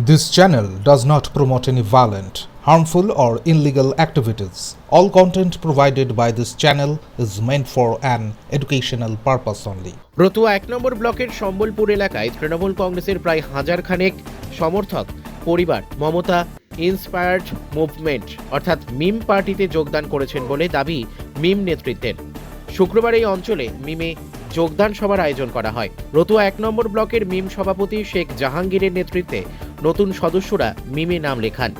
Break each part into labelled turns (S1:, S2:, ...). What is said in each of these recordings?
S1: This channel does not promote any violent, harmful, or illegal activities. All content provided by this channel is meant for an educational purpose only.
S2: Ratua এক নম্বর ব্লকের সম্বলপুর এলাকায় তৃণমূল কংগ্রেসের প্রায় হাজার খানেক সমর্থক পরিবার মমতা ইন্সপায়ার্ড মুভমেন্ট অর্থাৎ মিম পার্টিতে যোগদান করেছেন বলে দাবি মিম নেতৃত্বের শুক্রবার এই অঞ্চলে মিমে যোগদান সভার আয়োজন করা হয় রতুয়া এক নম্বর ব্লকের মিম সভাপতি শেখ জাহাঙ্গীরের নেতৃত্বে নতুন সদস্যরা মিমে নাম লেখান।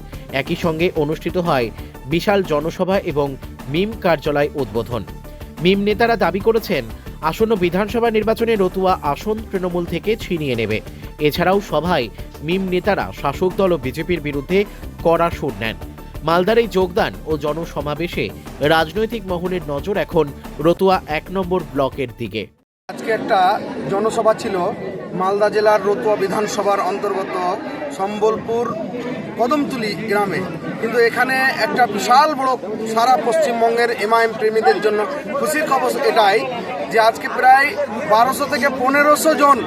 S2: একই সঙ্গে অনুষ্ঠিত হয় বিশাল জনসভা এবং মিম কার্যালয় উদ্বোধন। মিম নেতারা দাবি করেছেন, আসন্ন বিধানসভা নির্বাচনে রতুয়া আসন তৃণমূল থেকে ছিনিয়ে নেবে। এছাড়াও সভায় মিম নেতারা শাসক দল ও বিজেপির বিরুদ্ধে কড়া সুর নেন। মালদার এই যোগদান ও জনসমাবেশে রাজনৈতিক মহলের নজর এখন রতুয়া এক নম্বর ব্লকের দিকে।
S3: আজকে একটা জনসভা ছিল মালদা জেলার রতুয়া বিধানসভার অন্তর্গত সম্বলপুর কদমতুলি গ্রামে। কিন্তু এখানে একটা বিশাল বড় সারা পশ্চিমবঙ্গের এমআইএম প্রেমীদের জন্য খুশির খবর এটাই যে আজকে প্রায় বারোশো থেকে পনেরোশো জন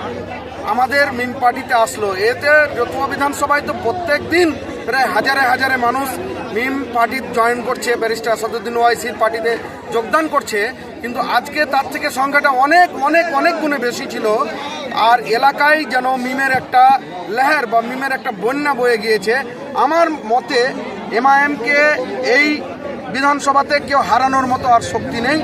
S3: আমাদের মিন পার্টিতে আসলো। এতে রতুয়া বিধানসভায় তো প্রত্যেক দিন প্রায় হাজারে হাজারে মানুষ মিম পার্টি জয়েন করছে, ব্যারিস্টার সদুদ্দিন ওয়াইসির পার্টিতে যোগদান করছে। কিন্তু আজকে তার থেকে সংখ্যাটা অনেক অনেক অনেক গুণে বেশি ছিল। আর এলাকায় যেন মিমের একটা লেহের বা মিমের একটা বন্যা বয়ে গিয়েছে, আমার মতে এমআইএমকে এই বিধানসভাতে কেউ হারানোর মতো আর শক্তি নেই।